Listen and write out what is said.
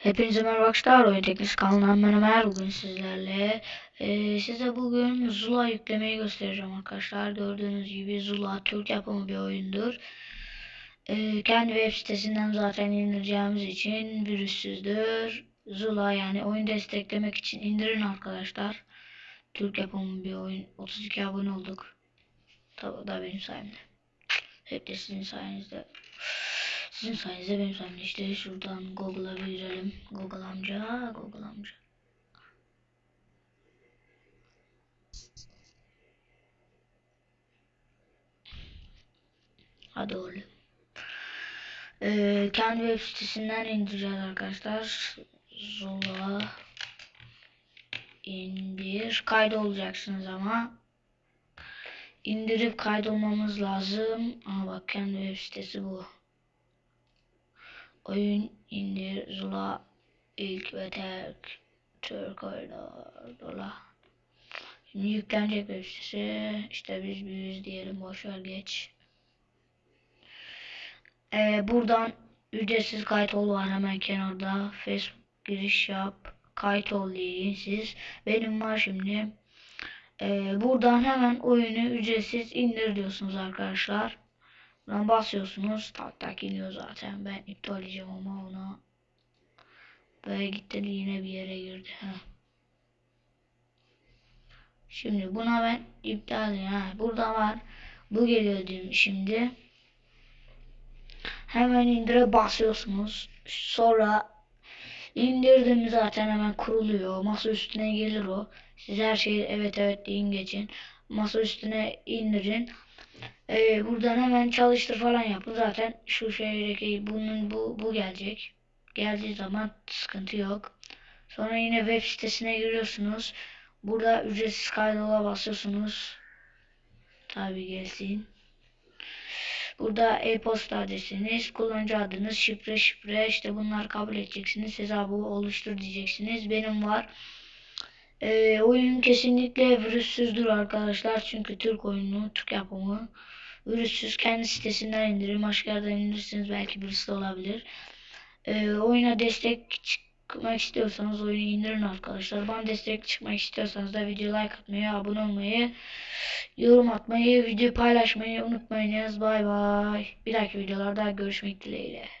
Hepinize merhaba arkadaşlar. Oyun Teknik kanalından ben Ömer. Bugün sizlerle eee, size bugün Zula yüklemeyi göstereceğim arkadaşlar. Gördüğünüz gibi Zula Türk yapımı bir oyundur. Eee, kendi web sitesinden zaten indireceğimiz için virüssüzdür. Zula yani oyun desteklemek için indirin arkadaşlar. Türk yapımı bir oyun. 32 abone olduk. Tabi da benim sayemde. Hep de sizin sayenizde. Sizin sayenizde benim sayemde işte şuradan Google'a bir Hadi oğlum. Ee, kendi web sitesinden indireceğiz arkadaşlar. Zola indir. Kaydolacaksınız ama. İndirip kaydolmamız lazım. Ama bak kendi web sitesi bu. Oyun indir Zula ilk ve tek Türk oyunu Zula. Şimdi yüklenecek web sitesi. İşte biz büyüğüz diyelim boşver geç. Ee, buradan ücretsiz kayıt ol var hemen kenarda. Facebook giriş yap. Kayıt ol deyin siz. Benim var şimdi. Ee, buradan hemen oyunu ücretsiz indir diyorsunuz arkadaşlar. Buradan basıyorsunuz. Tak tak iniyor zaten. Ben iptal edeceğim ama ona. Böyle gitti yine bir yere girdi. Heh. Şimdi buna ben iptal edeyim. Burada var. Bu geliyor diyeyim şimdi. Hemen indire basıyorsunuz. Sonra indirdim zaten hemen kuruluyor. Masa üstüne gelir o. Siz her şeyi evet evet deyin geçin. Masa üstüne indirin. Ee, buradan hemen çalıştır falan yapın. Zaten şu şeydeki bunun bu bu gelecek. Geldiği zaman sıkıntı yok. Sonra yine web sitesine giriyorsunuz. Burada ücretsiz kaydola basıyorsunuz. Tabi gelsin. Burada e-posta adresiniz, kullanıcı adınız, şifre şifre işte bunlar kabul edeceksiniz. Hesabı oluştur diyeceksiniz. Benim var. Ee, oyun kesinlikle virüssüzdür arkadaşlar. Çünkü Türk oyunu, Türk yapımı. Virüssüz kendi sitesinden indirin. Başka yerden indirirsiniz belki birisi olabilir. Ee, oyuna destek çıkmak istiyorsanız oyunu indirin arkadaşlar. Bana destek çıkmak istiyorsanız da video like atmayı, abone olmayı, yorum atmayı, video paylaşmayı unutmayınız. Bay bay. Bir dahaki videolarda görüşmek dileğiyle.